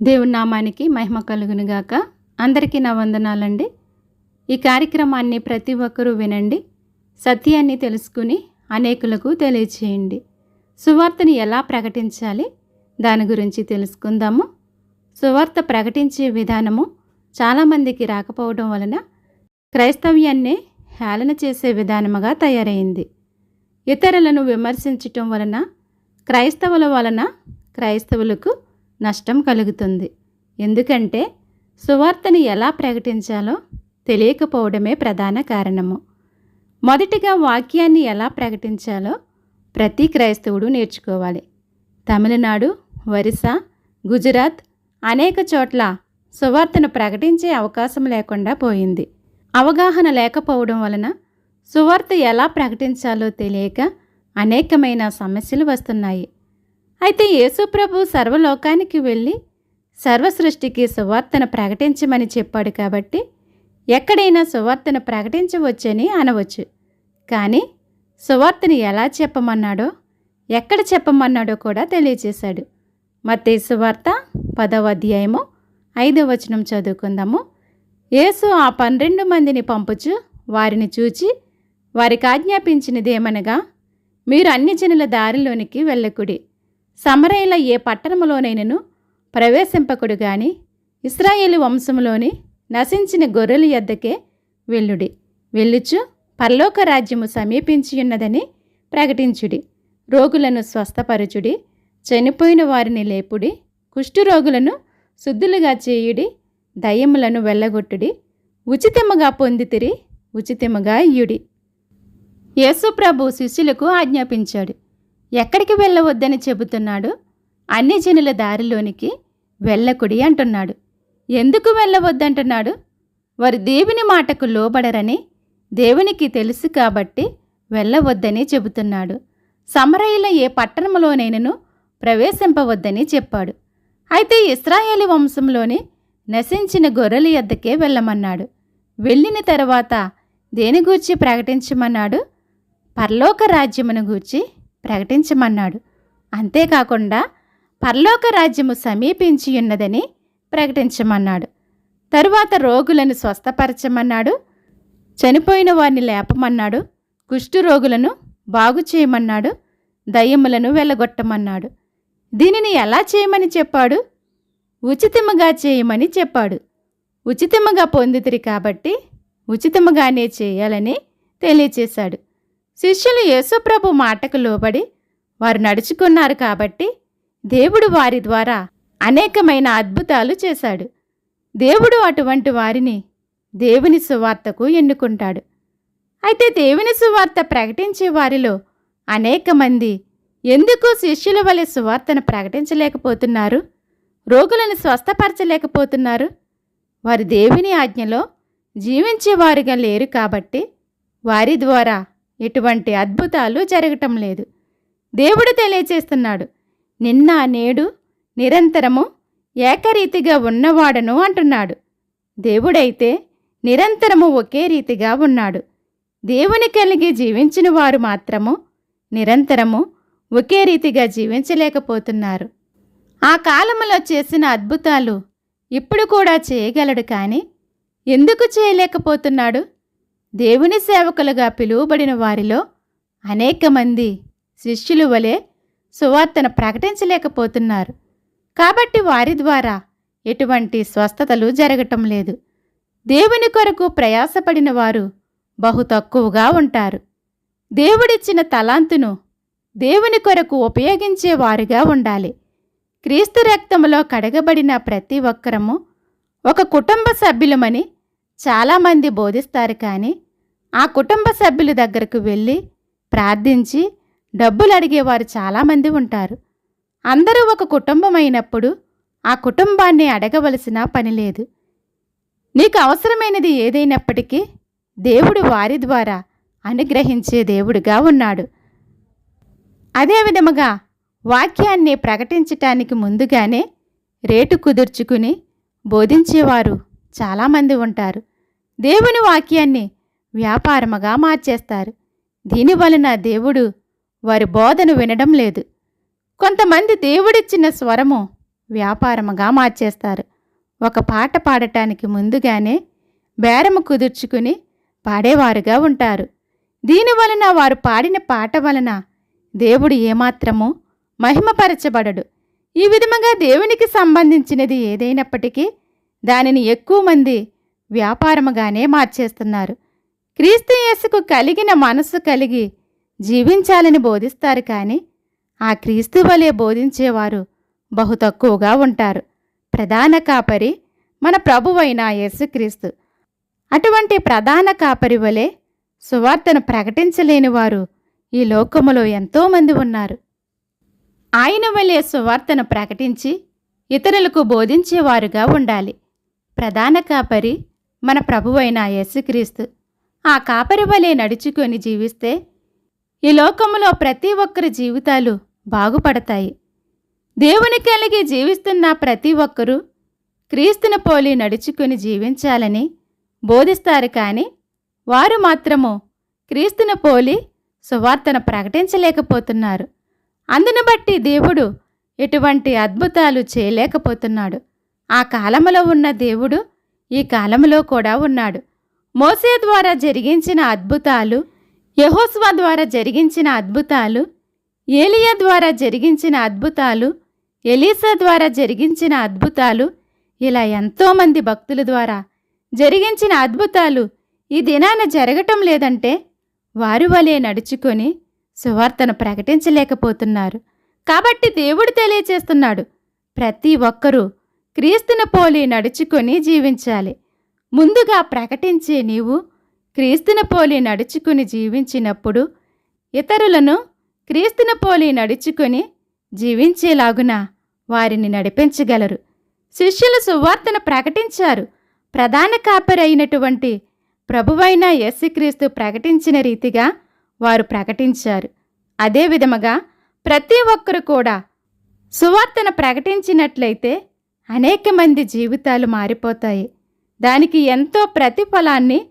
దేవుని నామానికి మహిమ కలుగునుగాక అందరికీ నా వందనాలండి. ఈ కార్యక్రమాన్ని ప్రతి ఒక్కరూ వినండి సత్యాన్ని తెలుసుకుని అనేకులకు తెలియచేయండి. సువార్తని ఎలా ప్రకటించాలి దాని గురించి తెలుసుకుందాము. సువార్త ప్రకటించే విధానము చాలామందికి రాకపోవడం వలన క్రైస్తవ్యాన్ని హేళన చేసే విధానముగా తయారైంది. ఇతరులను విమర్శించటం వలన క్రైస్తవుల వలన క్రైస్తవులకు నష్టం కలుగుతుంది. ఎందుకంటే సువార్తను ఎలా ప్రకటించాలో తెలియకపోవడమే ప్రధాన కారణము. మొదటిగా వాక్యాన్ని ఎలా ప్రకటించాలో ప్రతి క్రైస్తవుడు నేర్చుకోవాలి. తమిళనాడు ఒరిస్సా గుజరాత్ అనేక చోట్ల సువార్తను ప్రకటించే అవకాశం లేకుండా పోయింది. అవగాహన లేకపోవడం వలన సువార్త ఎలా ప్రకటించాలో తెలియక అనేకమైన సమస్యలు వస్తున్నాయి. అయితే యేసుప్రభు సర్వలోకానికి వెళ్ళి సర్వసృష్టికి సువార్తను ప్రకటించమని చెప్పాడు కాబట్టి ఎక్కడైనా సువార్తను ప్రకటించవచ్చని అనవచ్చు. కానీ సువార్తని ఎలా చెప్పమన్నాడో ఎక్కడ చెప్పమన్నాడో కూడా తెలియజేశాడు మత్తే సువార్త పదవ అధ్యాయము ఐదవ వచనం చదువుకుందాము. యేసు ఆ పన్నెండు మందిని పంపుచు వారిని చూచి వారికి ఆజ్ఞాపించినదేమనగా మీరు అన్ని జనుల దారిలోనికి వెళ్ళకుడి. సమరయ్యల ఏ పట్టణములోనైనను ప్రవేశింపకుడు గాని ఇస్రాయేలు వంశంలోని నశించిన గొర్రెల యొద్దకే వెళ్ళుడి. వెళ్ళుచు పరలోక రాజ్యము సమీపించి ఉన్నదని ప్రకటించుడి. రోగులను స్వస్థపరచుడి. చనిపోయిన వారిని లేపుడి. కుష్ఠరోగులను శుద్ధులుగా చేయుడి. దయ్యములను వెళ్ళగొట్టుడి. ఉచితముగా పొందితిరి ఉచితముగా ఇయుడి యేసుప్రభు శిష్యులకు ఆజ్ఞాపించాడు. ఎక్కడికి వెళ్ళవద్దని చెబుతున్నాడు? అన్ని జనుల దారిలోనికి వెళ్ళకుడి అంటున్నాడు. ఎందుకు వెళ్ళవద్దంటున్నాడు? వారు దేవుని మాటకు లోబడరని దేవునికి తెలుసు కాబట్టి వెళ్ళవద్దని చెబుతున్నాడు. సమరయుల ఏ పట్టణంలోనైనను ప్రవేశింపవద్దని చెప్పాడు. అయితే ఇస్రాయేలి వంశంలోని నశించిన గొర్రెల యొద్దకే వెళ్ళమన్నాడు. వెళ్ళిన తర్వాత దేని గూర్చి ప్రకటించమన్నాడు? పరలోక రాజ్యమును గూర్చి ప్రకటించమన్నాడు. అంతేకాకుండా పరలోక రాజ్యము సమీపించి ఉన్నదని ప్రకటించమన్నాడు. తరువాత రోగులను స్వస్థపరచమన్నాడు. చనిపోయిన వారిని లేపమన్నాడు. కుష్ఠరోగులను బాగు చేయమన్నాడు. దయ్యములను వెళ్ళగొట్టమన్నాడు దీనిని ఎలా చేయమని చెప్పాడు? ఉచితముగా చేయమని చెప్పాడు. ఉచితముగా పొందితిరి కాబట్టి ఉచితముగానే చేయాలని తెలియచేశాడు. శిష్యులు యేసుప్రభు మాటకు లోబడి వారు నడుచుకున్నారు కాబట్టి దేవుడు వారి ద్వారా అనేకమైన అద్భుతాలు చేశాడు. దేవుడు అటువంటి వారిని దేవుని సువార్తకు ఎన్నుకుంటాడు. అయితే దేవుని సువార్త ప్రకటించే వారిలో అనేక మంది ఎందుకు శిష్యుల వలె సువార్తను ప్రకటించలేకపోతున్నారు? రోగులను స్వస్థపరచలేకపోతున్నారు? వారు దేవుని ఆజ్ఞలో జీవించేవారుగా లేరు కాబట్టి వారి ద్వారా ఎటువంటి అద్భుతాలు జరగటం లేదు. దేవుడు తెలియచేస్తున్నాడు నిన్న నేడు నిరంతరము ఏకరీతిగా ఉన్నవాడను అంటున్నాడు. దేవుడైతే నిరంతరము ఒకే రీతిగా ఉన్నాడు. దేవుని కలిగి జీవించిన వారు మాత్రము నిరంతరము ఒకే రీతిగా జీవించలేకపోతున్నారు. ఆ కాలంలో చేసిన అద్భుతాలు ఇప్పుడు కూడా చేయగలడు కానీ ఎందుకు చేయలేకపోతున్నాడు? దేవుని సేవకులుగా పిలువబడిన వారిలో అనేక మంది శిష్యులు వలె సువార్తను ప్రకటించలేకపోతున్నారు. కాబట్టి వారి ద్వారా ఎటువంటి స్వస్థతలు జరగటం లేదు. దేవుని కొరకు ప్రయాసపడిన వారు బహు తక్కువగా ఉంటారు. దేవుడిచ్చిన తలాంతును దేవుని కొరకు ఉపయోగించేవారుగా ఉండాలి. క్రీస్తు రక్తములో కడగబడిన ప్రతి ఒక్కరము ఒక కుటుంబ సభ్యులమని చాలామంది బోధిస్తారు కానీ ఆ కుటుంబ సభ్యుల దగ్గరకు వెళ్ళి ప్రార్థించి డబ్బులు అడిగేవారు చాలామంది ఉంటారు. అందరూ ఒక కుటుంబం అయినప్పుడు ఆ కుటుంబాన్ని అడగవలసిన పని లేదు. నీకు అవసరమైనది ఏదైనప్పటికీ దేవుడు వారి ద్వారా అనుగ్రహించే దేవుడుగా ఉన్నాడు. అదే విధముగా వాక్యాన్ని ప్రకటించటానికి ముందుగానే రేటు కుదుర్చుకుని బోధించేవారు చాలామంది ఉంటారు. దేవుని వాక్యాన్ని వ్యాపారముగా మార్చేస్తారు. దీనివలన దేవుడు వారి బోధను వినడం లేదు. కొంతమంది దేవుడిచ్చిన స్వరము వ్యాపారముగా మార్చేస్తారు. ఒక పాట పాడటానికి ముందుగానే బేరము కుదుర్చుకుని పాడేవారుగా ఉంటారు. దీని వలన వారు పాడిన పాట వలన దేవుడు ఏమాత్రము మహిమపరచబడడు. ఈ విధముగా దేవునికి సంబంధించినది ఏదైనప్పటికీ దానిని ఎక్కువ మంది వ్యాపారముగానే మార్చేస్తున్నారు. క్రీస్తు యేసుకు కలిగిన మనస్సు కలిగి జీవించాలని బోధిస్తారు కానీ ఆ క్రీస్తు వలె బోధించేవారు బహు తక్కువగా ఉంటారు. ప్రధాన కాపరి మన ప్రభువైన యేసుక్రీస్తు. అటువంటి ప్రధాన కాపరి వలె సువార్తను ప్రకటించలేని వారు ఈ లోకములో ఎంతోమంది ఉన్నారు. ఆయన వలె సువార్తను ప్రకటించి ఇతరులకు బోధించేవారుగా ఉండాలి. ప్రధాన కాపరి మన ప్రభువైన యేసుక్రీస్తు. ఆ కాపరి వలె నడుచుకొని జీవిస్తే ఈ లోకములో ప్రతి ఒక్కరి జీవితాలు బాగుపడతాయి. దేవుని కలిగి జీవిస్తున్న ప్రతి ఒక్కరూ క్రీస్తుని పోలి నడుచుకుని జీవించాలని బోధిస్తారు కానీ వారు మాత్రము క్రీస్తుని పోలి సువార్తను ప్రకటించలేకపోతున్నారు. అందును బట్టి దేవుడు ఎటువంటి అద్భుతాలు చేయలేకపోతున్నాడు. ఆ కాలంలో ఉన్న దేవుడు ఈ కాలంలో కూడా ఉన్నాడు. మోసే ద్వారా జరిగించిన అద్భుతాలు యహోస్వా ద్వారా జరిగించిన అద్భుతాలు ఏలియా ద్వారా జరిగించిన అద్భుతాలు ఎలీసా ద్వారా జరిగించిన అద్భుతాలు ఇలా ఎంతోమంది భక్తుల ద్వారా జరిగించిన అద్భుతాలు ఈ దినాన జరగటం లేదంటే వారు వలె నడుచుకొని సువార్తను ప్రకటించలేకపోతున్నారు. కాబట్టి దేవుడు తెలియచేస్తున్నాడు ప్రతి ఒక్కరూ క్రీస్తుని పోలి నడుచుకొని జీవించాలి. ముందుగా ప్రకటించే నీవు క్రీస్తుని పోలి నడుచుకుని జీవించినప్పుడు ఇతరులను క్రీస్తుని పోలి నడుచుకొని జీవించేలాగున వారిని నడిపించగలరు. శిష్యులు సువార్తను ప్రకటించారు. ప్రధాన కాపరి అయినటువంటి ప్రభువైన యేసుక్రీస్తు ప్రకటించిన రీతిగా వారు ప్రకటించారు. అదే విధముగా ప్రతి ఒక్కరు కూడా సువార్తను ప్రకటించినట్లయితే అనేక మంది జీవితాలు మారిపోతాయి. దానికి ఎంతో ప్రతిఫలాన్ని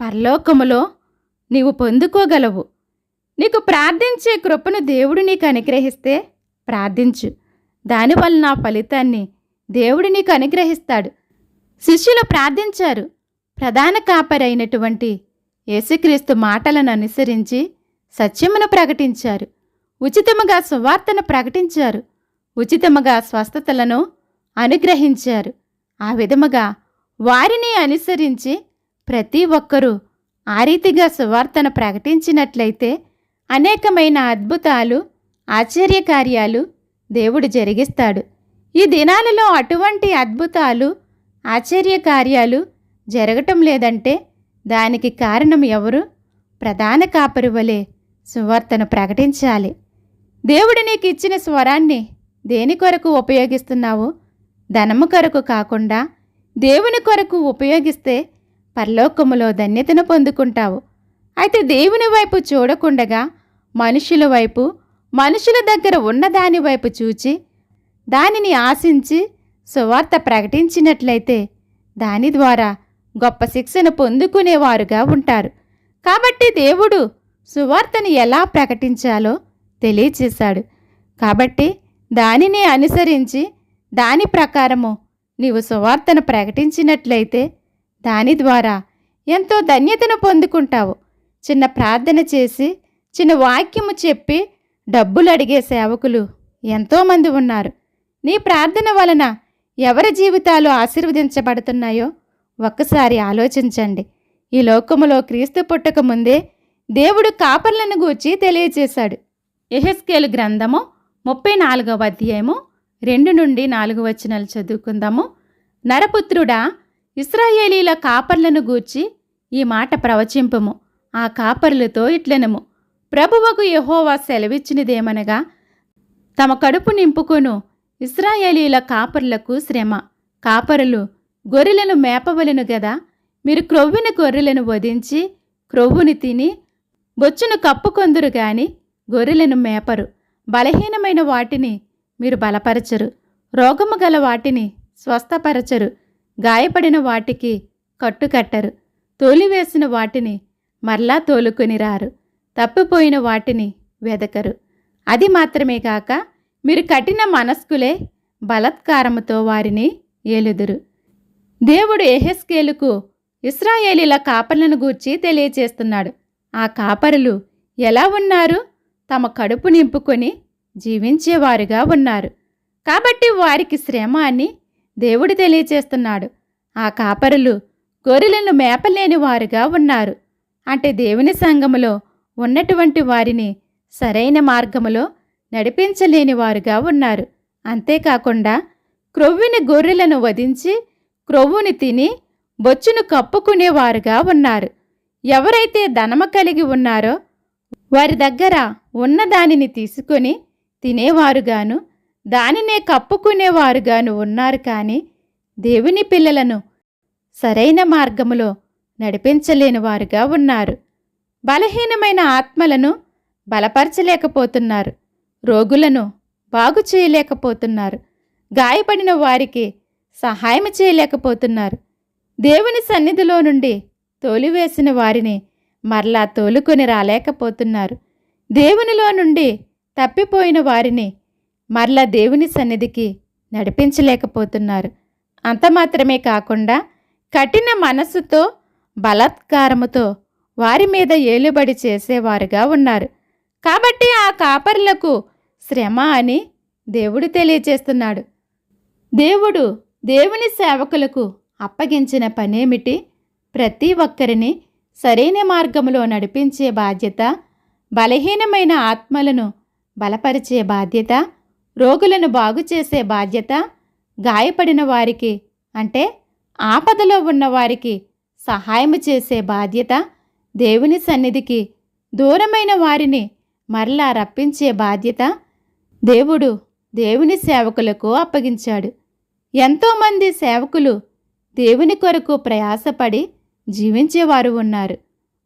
పరలోకములో నీవు పొందుకోగలవు. నీకు ప్రార్థించే కృపను దేవుడు నీకు అనుగ్రహిస్తే ప్రార్థించు. దానివల్ల నా ఫలితాన్ని దేవుడు నీకు అనుగ్రహిస్తాడు. శిష్యులు ప్రార్థించారు. ప్రధాన కాపరైనటువంటి యేసుక్రీస్తు మాటలను అనుసరించి సత్యమును ప్రకటించారు. ఉచితముగా సువార్తను ప్రకటించారు. ఉచితముగా స్వస్థతలను అనుగ్రహించారు. ఆ విధముగా వారిని అనుసరించి ప్రతి ఒక్కరూ ఆ రీతిగా సువార్తను ప్రకటించినట్లయితే అనేకమైన అద్భుతాలు ఆశ్చర్యకార్యాలు దేవుడు జరిగిస్తాడు. ఈ దినాలలో అటువంటి అద్భుతాలు ఆశ్చర్యకార్యాలు జరగటం లేదంటే దానికి కారణం ఎవరు? ప్రధాన కాపరి వలె సువార్తను ప్రకటించాలి. దేవుడు నీకు ఇచ్చిన స్వరాన్ని దేని కొరకు ఉపయోగిస్తున్నావు? ధనము కొరకు కాకుండా దేవుని కొరకు ఉపయోగిస్తే పరలోకములో ధన్యతను పొందుకుంటావు. అయితే దేవుని వైపు చూడకుండగా మనుషుల వైపు మనుషుల దగ్గర ఉన్నదాని వైపు చూచి దానిని ఆశించి సువార్త ప్రకటించినట్లయితే దాని ద్వారా గొప్ప శిక్షను పొందుకునేవారుగా ఉంటారు. కాబట్టి దేవుడు సువార్తను ఎలా ప్రకటించాలో తెలియచేశాడు. కాబట్టి దానిని అనుసరించి దాని ప్రకారము నీవు సువార్తను ప్రకటించినట్లయితే దాని ద్వారా ఎంతో ధన్యతను పొందుకుంటావు. చిన్న ప్రార్థన చేసి చిన్న వాక్యము చెప్పి డబ్బులు అడిగే సేవకులు ఎంతోమంది ఉన్నారు. నీ ప్రార్థన వలన ఎవరి జీవితాలు ఆశీర్వదించబడుతున్నాయో ఒక్కసారి ఆలోచించండి. ఈ లోకములో క్రీస్తు పుట్టక ముందే దేవుడు కాపర్లను గూర్చి తెలియచేశాడు ఎహెస్కేలు గ్రంథము ముప్పై నాలుగవ అధ్యాయము రెండు నుండి నాలుగు వచనాలు చదువుకుందాము. నరపుత్రుడా ఇస్రాయేలీల కాపర్లను గూర్చి ఈ మాట ప్రవచింపము ఆ కాపర్లతో ఇట్లనము ప్రభువకు యహోవా సెలవిచ్చినదేమనగా తమ కడుపు నింపుకొను ఇస్రాయేలీల కాపర్లకు శ్రమ. కాపరులు గొర్రెలను మేపవలెను గదా మీరు క్రొవ్విన గొర్రెలను వధించి క్రొవ్వుని తిని బొచ్చును కప్పుకొందురు గాని గొర్రెలను మేపరు. బలహీనమైన వాటిని మీరు బలపరచరు. రోగము గల వాటిని స్వస్థపరచరు. గాయపడిన వాటికి కట్టుకట్టరు. తోలివేసిన వాటిని మరలా తోలుకొని రారు. తప్పిపోయిన వాటిని వెదకరు. అది మాత్రమే కాక మీరు కఠిన మనస్కులే బలత్కారముతో వారిని ఏలుదురు. దేవుడు ఎహెస్కేలుకు ఇస్రాయేలీల కాపర్లను గూర్చి తెలియచేస్తున్నాడు. ఆ కాపరులు ఎలా ఉన్నారు? తమ కడుపు నింపుకొని జీవించేవారుగా ఉన్నారు. కాబట్టి వారికి శ్రమ అని దేవుడు తెలియచేస్తున్నాడు. ఆ కాపరులు గొర్రెలను మేపలేని వారుగా ఉన్నారు. అంటే దేవుని సంఘములో ఉన్నటువంటి వారిని సరైన మార్గములో నడిపించలేని వారుగా ఉన్నారు. అంతేకాకుండా క్రొవ్విని గొర్రెలను వధించి క్రొవ్వుని తిని బొచ్చును కప్పుకునేవారుగా ఉన్నారు. ఎవరైతే ధనమ కలిగి ఉన్నారో వారి దగ్గర ఉన్న దానిని తీసుకొని తినేవారుగాను దానినే కప్పుకునేవారుగాను ఉన్నారు కానీ దేవుని పిల్లలను సరైన మార్గములో నడిపించలేనివారుగా ఉన్నారు. బలహీనమైన ఆత్మలను బలపరచలేకపోతున్నారు. రోగులను బాగు చేయలేకపోతున్నారు. గాయపడిన వారికి సహాయం చేయలేకపోతున్నారు. దేవుని సన్నిధిలో నుండి తోలివేసిన వారిని మరలా తోలుకొని రాలేకపోతున్నారు. దేవునిలో నుండి తప్పిపోయిన వారిని మరలా దేవుని సన్నిధికి నడిపించలేకపోతున్నారు. అంత మాత్రమే కాకుండా కఠిన మనస్సుతో బలాత్కారముతో వారి మీద ఏలుబడి చేసేవారుగా ఉన్నారు. కాబట్టి ఆ కాపరులకు శ్రమ అని దేవుడు తెలియచేస్తున్నాడు. దేవుడు దేవుని సేవకులకు అప్పగించిన పనేమిటి? ప్రతి ఒక్కరిని సరైన మార్గములో నడిపించే బాధ్యత బలహీనమైన ఆత్మలను బలపరిచే బాధ్యత రోగులను బాగు చేసే బాధ్యత గాయపడిన వారికి అంటే ఆపదలో ఉన్న వారికి సహాయం చేసే బాధ్యత దేవుని సన్నిధికి దూరమైన వారిని మరలా రప్పించే బాధ్యత దేవుడు దేవుని సేవకులకు అప్పగించాడు. ఎంతోమంది సేవకులు దేవుని కొరకు ప్రయాసపడి జీవించేవారు ఉన్నారు.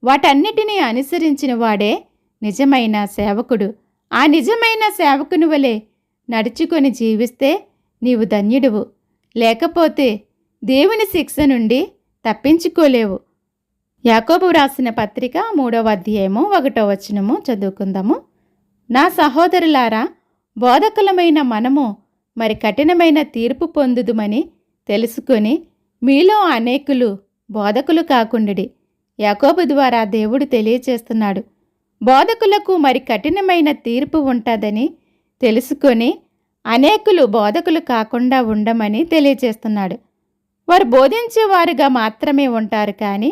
వాటన్నిటినీ అనుసరించిన వాడే నిజమైన సేవకుడు. ఆ నిజమైన సేవకుని వలె నడుచుకొని జీవిస్తే నీవు ధన్యుడువు. లేకపోతే దేవుని శిక్ష నుండి తప్పించుకోలేవు. యాకోబు రాసిన పత్రిక మూడవ అధ్యాయము ఒకటో వచనము చదువుకుందాము. నా సహోదరులారా బోధకులమైన మనము మరి కఠినమైన తీర్పు పొందుదుమని తెలుసుకొని మీలో అనేకులు బోధకులు కాకుండడి. యాకోబు ద్వారా దేవుడు తెలియచేస్తున్నాడు. బోధకులకు మరి కఠినమైన తీర్పు ఉంటుందని తెలుసుకొని అనేకులు బోధకులు కాకుండా ఉండమని తెలియజేస్తున్నాడు. వారు బోధించేవారుగా మాత్రమే ఉంటారు కానీ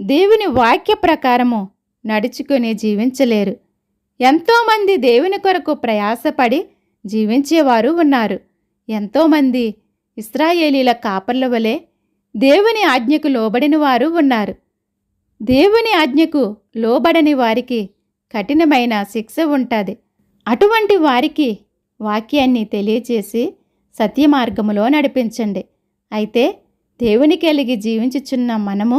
దేవుని వాక్య ప్రకారము నడుచుకుని జీవించలేరు. ఎంతోమంది దేవుని కొరకు ప్రయాసపడి జీవించేవారు ఉన్నారు. ఎంతోమంది ఇస్రాయేలీల కాపర్ల వలె దేవుని ఆజ్ఞకు లోబడిన వారు ఉన్నారు. దేవుని ఆజ్ఞకు లోబడని వారికి కఠినమైన శిక్ష ఉంటుంది. అటువంటి వారికి వాక్యాన్ని తెలియచేసి సత్యమార్గములో నడిపించండి. అయితే దేవుని కలిగి జీవించుచున్న మనము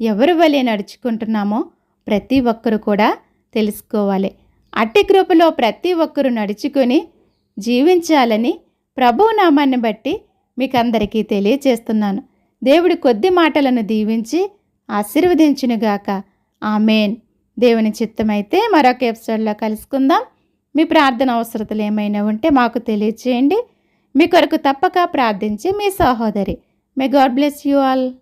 ఎవరి వలె నడుచుకుంటున్నామో ప్రతి ఒక్కరు కూడా తెలుసుకోవాలి. అట్టి కృపలో ప్రతి ఒక్కరు నడుచుకొని జీవించాలని ప్రభు నామాన్ని బట్టి మీకు అందరికీ తెలియచేస్తున్నాను. దేవుడి కొద్ది మాటలను దీవించి ఆశీర్వదించునుగాక. ఆమెన్. దేవుని చిత్తమైతే మరొక ఎపిసోడ్లో కలుసుకుందాం. మీ ప్రార్థన అవసరతలు ఏమైనా ఉంటే మాకు తెలియచేయండి. మీ కొరకు తప్పక ప్రార్థించి మీ సహోదరి. May God bless you all